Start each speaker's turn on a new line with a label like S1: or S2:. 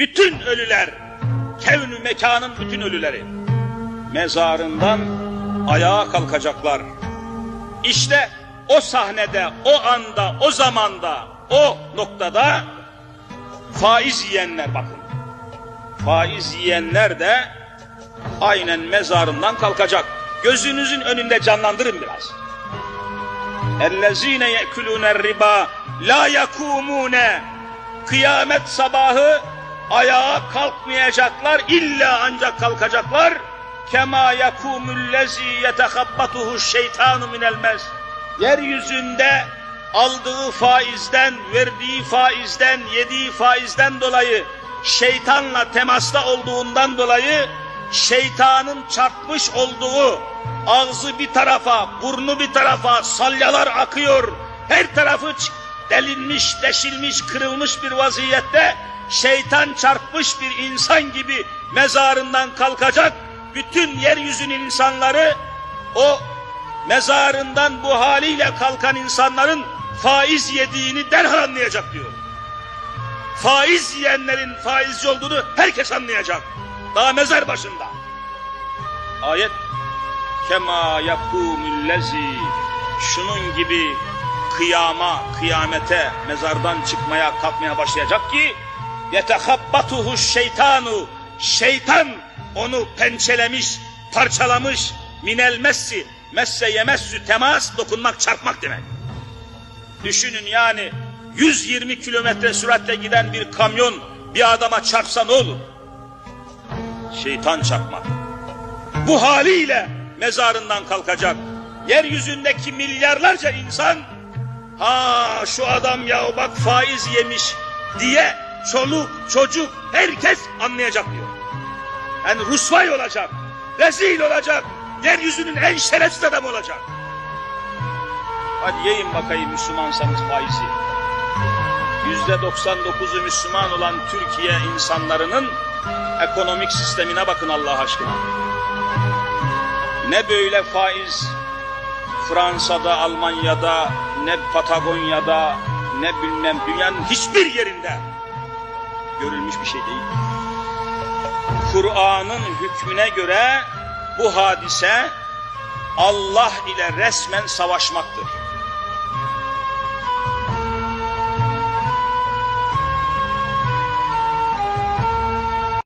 S1: bütün ölüler, kevnü mekanın bütün ölüleri mezarından ayağa kalkacaklar. İşte o sahnede, o anda, o zamanda, o noktada faiz yiyenler bakın. Faiz yiyenler de aynen mezarından kalkacak. Gözünüzün önünde canlandırın biraz. اَلَّذ۪ينَ يَأْكُلُونَ الرِّبَا لَا يَكُومُونَ Kıyamet sabahı ayağa kalkmayacaklar, illa ancak kalkacaklar. Kema yekumullezi yetehabbatuhu şeytanu minel. Yeryüzünde aldığı faizden, verdiği faizden, yediği faizden dolayı şeytanla temasta olduğundan dolayı şeytanın çarpmış olduğu ağzı bir tarafa, burnu bir tarafa, salyalar akıyor. Her tarafı delinmiş, deşilmiş, kırılmış bir vaziyette şeytan çarpmış bir insan gibi mezarından kalkacak. Bütün yeryüzünün insanları o mezarından bu haliyle kalkan insanların faiz yediğini derhal anlayacak diyor. Faiz yiyenlerin faizci olduğunu herkes anlayacak. Daha mezar başında. Ayet kema yakumüllezi şunun gibi kıyama, kıyamete, mezardan çıkmaya, kalkmaya başlayacak ki yetehabbatuhu şeytanu şeytan onu pençelemiş, parçalamış minel messi messe yemessü temas dokunmak, çarpmak demek. Düşünün yani 120 kilometre süratle giden bir kamyon bir adama çarpsa ne olur? Şeytan çarpmak. Bu haliyle mezarından kalkacak. Yeryüzündeki milyarlarca insan ha şu adam ya bak faiz yemiş diye çoluk çocuk herkes anlayacak diyor. Yani rusvay olacak, rezil olacak, yeryüzünün en şerefsiz adamı olacak. Hadi yiyin bakayım Müslümansanız faizi. Yüzde 99'u Müslüman olan Türkiye insanlarının ekonomik sistemine bakın Allah aşkına. Ne böyle faiz Fransa'da, Almanya'da, ne Patagonya'da, ne bilmem dünyanın hiçbir yerinde görülmüş bir şey değil. Kur'an'ın hükmüne göre bu hadise Allah ile resmen savaşmaktır.